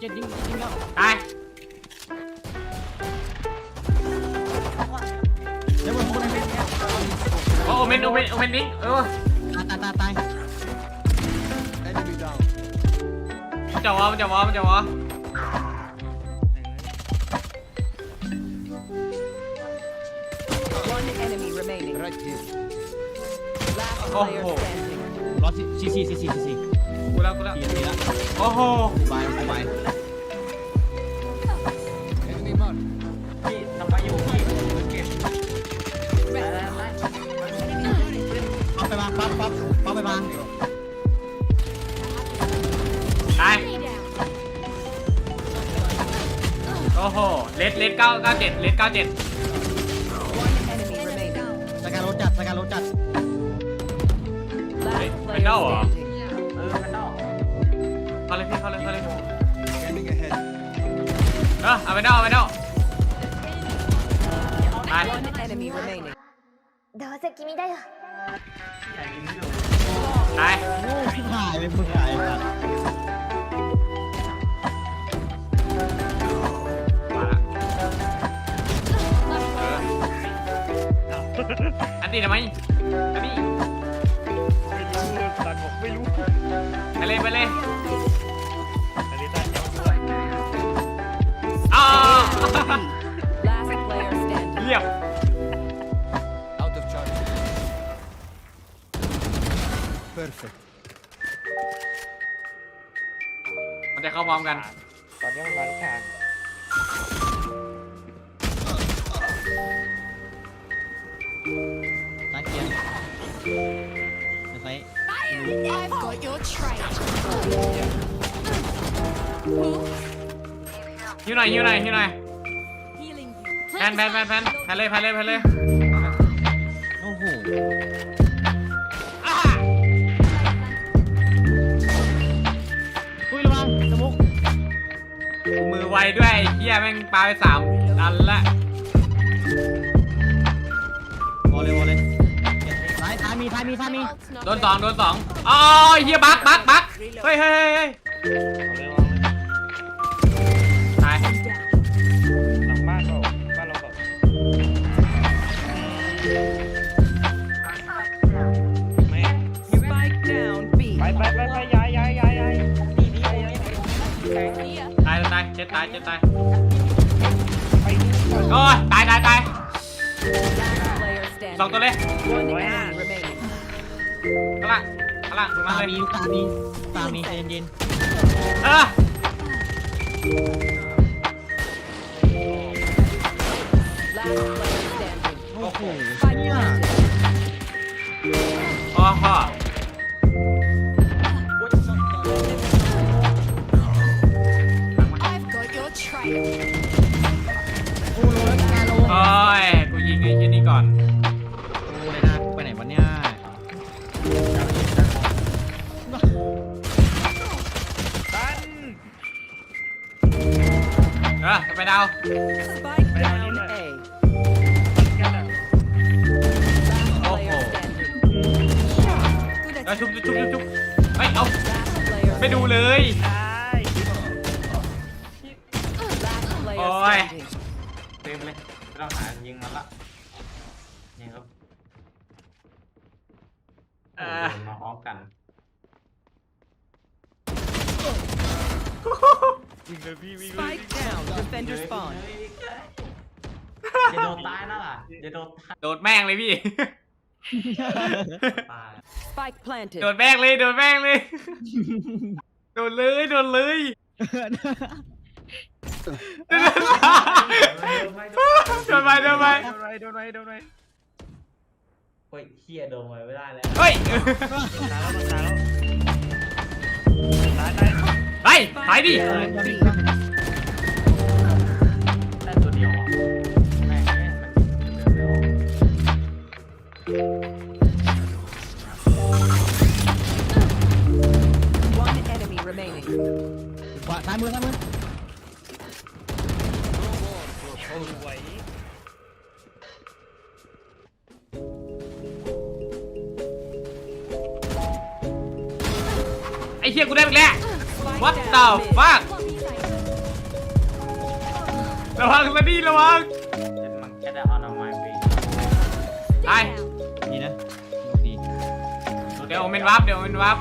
เจ็ดยิงยิงแล้วตายเดี๋ยวมันพูดให้โอ้โอเมนโอเมนโอเมนนิงเออตายตายตาย Enemy down. มันจะวอมันจะวอมันจะวอ One enemy remaining. Right here. Last Oh, player oh. standing. ร้อยซีซีซีซีซีซีกู แล้วกูแล้วโอ้โหบายบาย Enemy mark. พี่ทำไมอยู่พี่เก็บไปแล้วไปปั๊บไปบาปั๊บปั๊บปั๊บไปบางตายโอ้โหเลดเลดเก้าเก้าเจ็ดเลดเก้าเจ็ด One enemy remaining. どうせ君だよ ใหญ่ยิงไม่โดน ตาย โอ้ชิบหายเลยมึงหายครับ มาละเอออันนี้ทำไมอันนี้ ตันบอกไม่รู้ ไปเลยไปเลย เรียบ Out of charge. Perfect. มันจะเข้าพร้อมกัน ตอนนี้มันมาทางซ้ายเกียร์ซ้าย I've got your trail หิวหน่อยหิวหน่อยหิวหน่อย healing แพ นแพนแพนแพนแพนเลยแพนเลยแพนเลยโอ้โหอ้าอุ้ยระวังสมุกกูมือไวด้วยไอ้เฮียแม่งปาไปสามอันละวอลเลยวอลเลยซ้ายซ้ายมีซ้ายมีซ้ายมีโดนสองโดนสองอ๋อเฮียบักบักบักเฮ้ยเฮ้ยเฮ้ยเฮ้ย เอาเลยวางเลยตาย ตายตายเจ็ดตายเจ็ดตายโอ้ยตายตายตายสองตัวเลย One enemy remaining. ข้าล่างข้าล่างมาเลยมีตามีตามีใจเย็นเออโอ้โห Spike เนี่ย planted. โอ้ Last player Ôi. standing. เต็มเลยไม่ต้องหายิงมันละยิงครับโอ้โหโดนมาพร้อมกัน วิ่งเลยพี่วิ่งเลย Spike down. Defender spawn. จะโดนตายนั่นล่ะจะโดนตายโดดแม่งเลยพี่ ตาย Spike planted. โดดแม่งเลย โดดแม่งเลย โดดเลย โดดเลย โดดไปโดดไปโดนไปโดนไปโดนไปเฮ้ยเฮียโดนไว้ไม่ได้แล้วเฮ้ยตายแล้วตายแล้วตายตายไปไปดิ Down B. ได้ตัวเดียวอะแม่งแม่งมันเดินไม่ออก One enemy remaining. ขวาซ้ายมือซ้ายมือ สวยไอ้เฮียกูได้อีกแล้ว Spike What down the mid. fuck ระวังสนี่ระวัง Then man get it on my way. ไปดีนะโชคดีเดี๋ยวโอเมนวับเดี๋ยวโอเมนวับ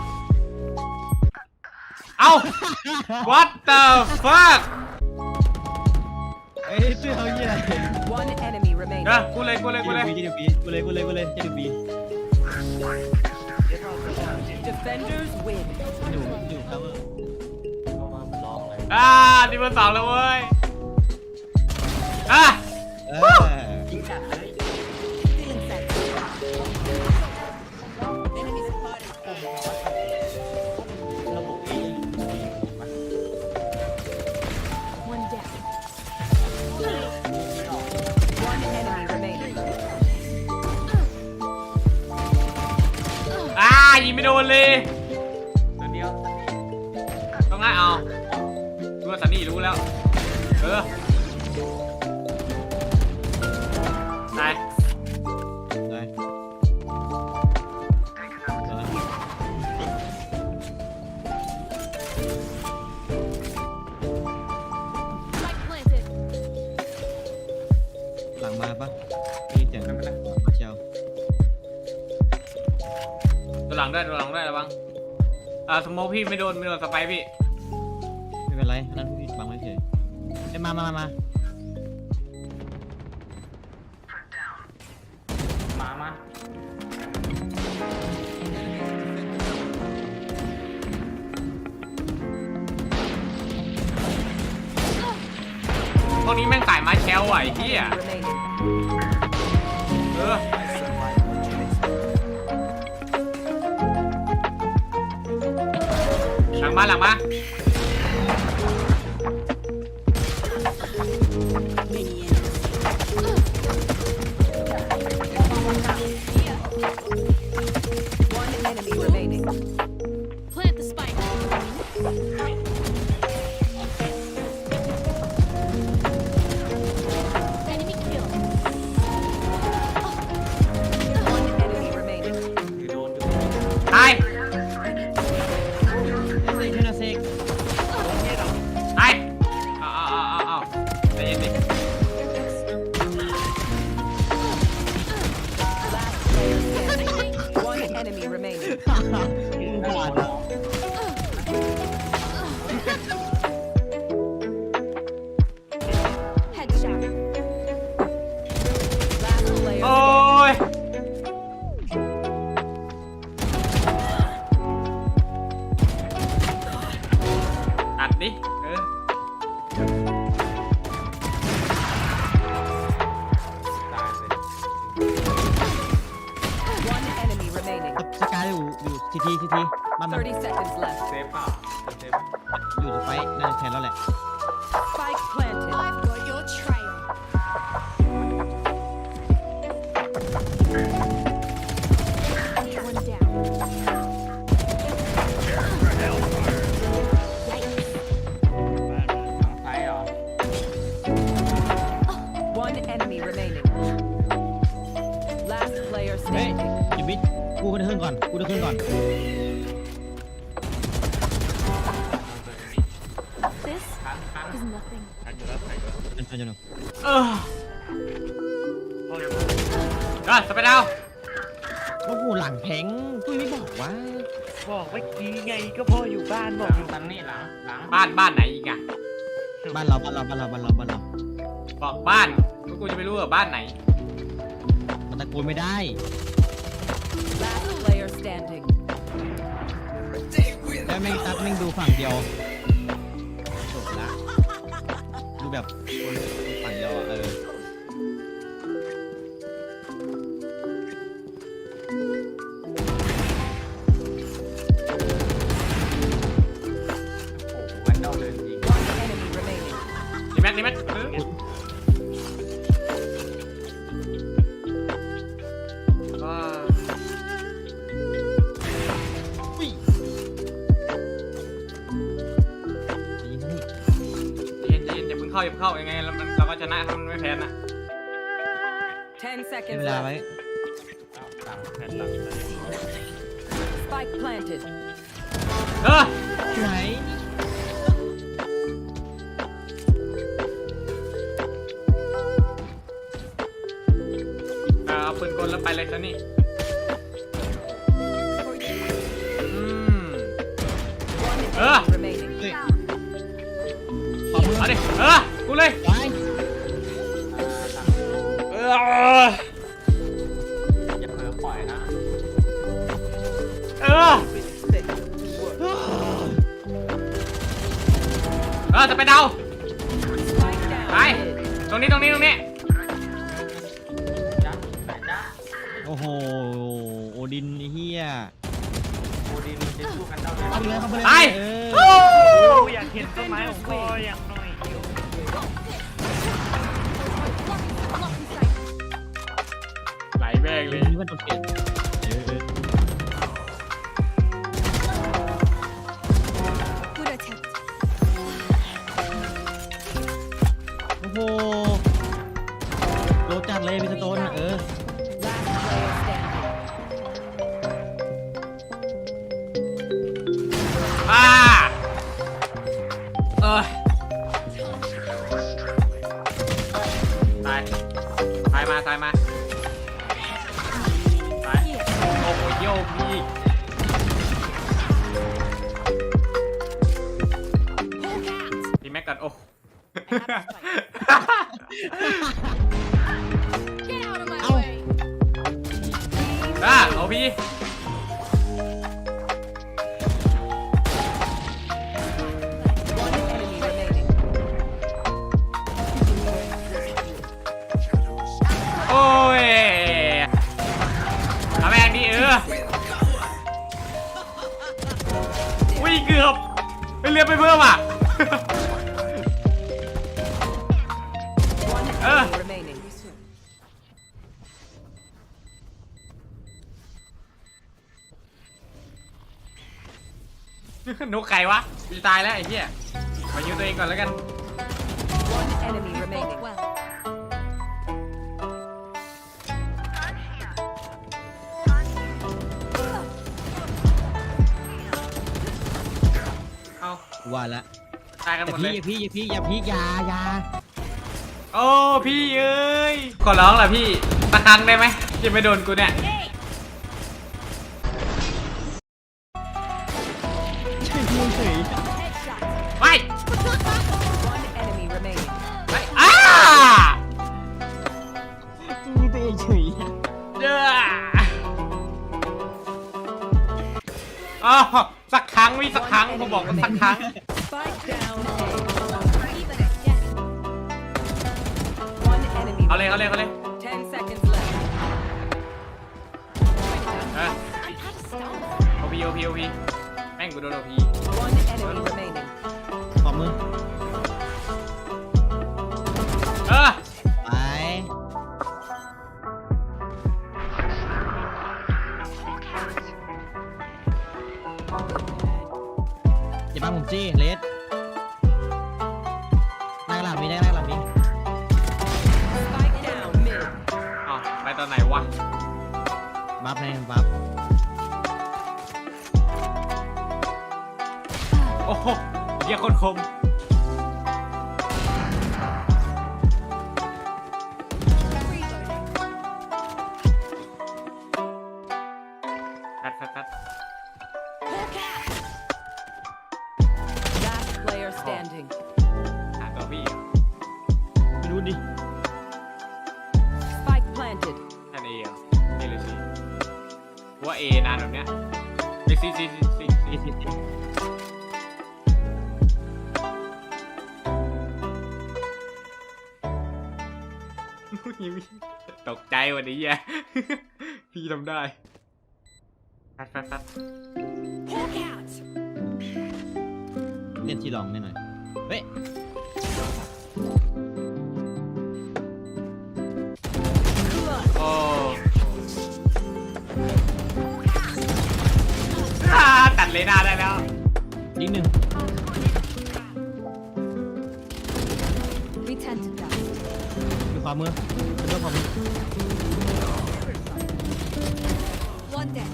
เอ้า what the fuck เอ้ยเสื้อเขายี่อะไร One enemy remaining. เดี๋ยวกูเลยกูเลยกูเลย เจดูบีกูเลยกูเลยกูเลยเจดูบี Defenders win. อยู่อยู่ครับเออเข้ามามันร้องเลยอ่าทีมเบอร์สองแล้วเว้ย อะ เออ โดนเลยตัวเดียวต้องง่ายเอารู้ว่าสันนี่รู้แล้ว เออ ลังด้วยตัวหลังด้วยระวังอ่าสโมกพี่ไม่โดนไม่โดนสไปร์พี่ไม่เป็นไรอันนั้นพี่บังไว้เฉยเอ้ยมามามามามามาพวกนี้แม่งสายไม้แชลว่ะไอ้เหี้ย Remaining. เออ ลังมาหลังมา enemy remaining. สกายอยู่อยู่ทีทีทีทีบ้านมัน30 seconds left. เซฟเปล่าเซฟอยู่ไฟน่าจะแทนแล้วแหละ Spike planted. I've got กูจะขึ้นก่อน กูจะขึ้นก่อน This ค้างค้าง is nothing. จนจนจนเออก็สไปดาวโอ้โหหลังแพงตุ้ยไม่บอกว่าบอกเมื่อกี้ไงก็พ่ออยู่บ้านบหอลักงตันนี่หลังหลังบ้านบ้านไหนอีกอะบ้านเราบ้านเราบ้านเราบ้านเราบ้านเราบอกบ้านแล้วกูจะไปรู้ว่าบ้านไหนมันตะโกนไม่ได้ Last player standing. แล้วแม่งตัดแม่งดูฝั่งเดียวจบละดูแบบคนฝั่งเดียวอะเออโอ้ หยเข้ายังไงแล้วเราก็ชนะถ้ามันไม่แพ้นะเวลาไหมเออไหนเอาปืนกลแล้วไปเลยซะนี่อืม One ลยอเอาดิเออ กูเลยไว้เอออย่าเผลอปล่อยนะเออเออจะไปเดา Spike down. ไปตรงนี้ตรงนี้ตรงนี้จ้าไหนจ้าโอ้โห โอดินไอ้เฮียโอดีมันจะสู้กันเท่าไหร่เข้าไปเลยเข้าไปเลยไป เอโอ้อกูอยากเห็นต้นไม้ของพ่ออย่าง เลย นี่มันตัวเก่งเออเอ กกันโอ้ Get out of my Ow. way. อะเอาพี่ One enemy remaining. โอ้ยเอาแม่งดิเออวิ่งเกือบไปเรือไปเพิ่มอะ One Ah. enemy remaining. นกไก่วะกูจะตายแล้วไอ้เหี้ยมายิงตัวเองก่อนแล้วกัน One enemy remaining. Well, เอาว่าละตายกันหแต่มดเลพี่ยอย่าพี่อย่าพี่อย่าพี่อย่าอย่า โอ้พี่เอ้ยขอร้องแหละพี่สักครั้งได้ไหมที่ไม่โดนกูเนี่ยใช่พี่เฉย headshot. ไป One enemy remaining. ไปอ้าพี่ตัวเองเฉยเด้ออ๋อสักครั้งวิสักครั้งผมบอกว่าสักครั้ง เอาเลยเอาเลยเอาเลย Ten seconds left. เออ I had a stone. โอพีโอพีโอพีแม่งกูโดนโอพี One enemy remaining. ขอมือ ตอนไหนวะ บัฟแน่บัฟโอ้โหเหี้ยคนคม ว่าเอนานแบบเนี้ยไอซีซีซีซีซีอีสิสิตกใจวันนี้แย่พี่ทำได้แฟดแฟดแฟด Hawk out. เล่นทีลองหน่อย เฮ้ย เลยหน้าได้แล้วยิงหนึ่ง We tend to die. มีความมือเป็นตัวความมือ One dead.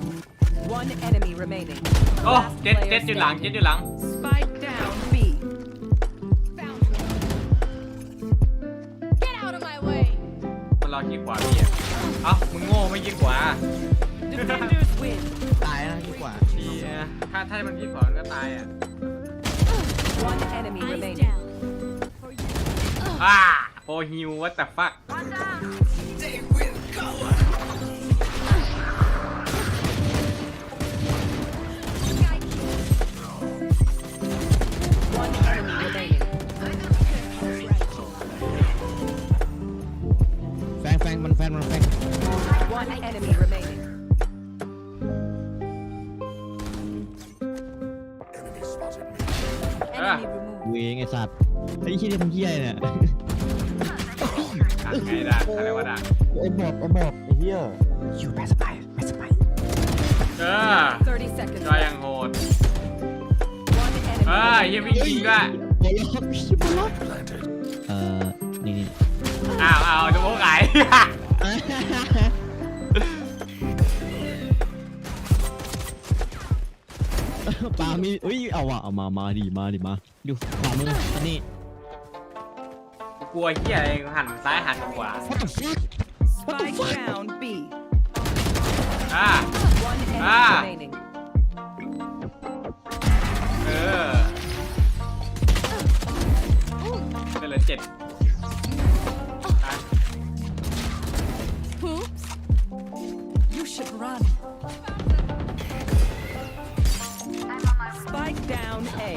One enemy remaining. โอ้ Last เจ็ด player เจ็ดอยู่หลัง เจ็ด standing. อยู่หลัง Spike down B. Found me. Get out of my way. มันรอขี้ขวาพี่อะเอ้ามึงโง่ไม่ยิงขวา Defenders win. ตายนะดีกว่าที นะถ้าถ้ามันยิงขวามันก็ตายอะ One enemy Eyes remaining. down. For you. อ่าโปรฮิววัตฟัก One เวงไอสัตว์ไอ้ที่นี่ทำเหี้ยอะไรเนี่ยดักไงดักอะไรวะดักไอ้บอกไอ้บอกไอ้เหี้ยอยู่แปสไปแปสไปเออ30 seconds ก็ยัง left. โหด One เอ enemy อยัง remaining. ไม่ยิงด้วยบอลล็อกชิบอลล็อกเอ่อนี่นี่อ้าวอ้าวจะโม้ไก่ปามีเอ้ยเอาว่ะเอามามาดิมาดิมา อยู่ขวามืออันนี้ กลัวเหี้ยอะไรหันซ้ายหันขวา what the fuck Spike down B. อ่า One enemy Ah. remaining. เออได้เลยเจ็ดอะ Oops. You should run. Spike down A.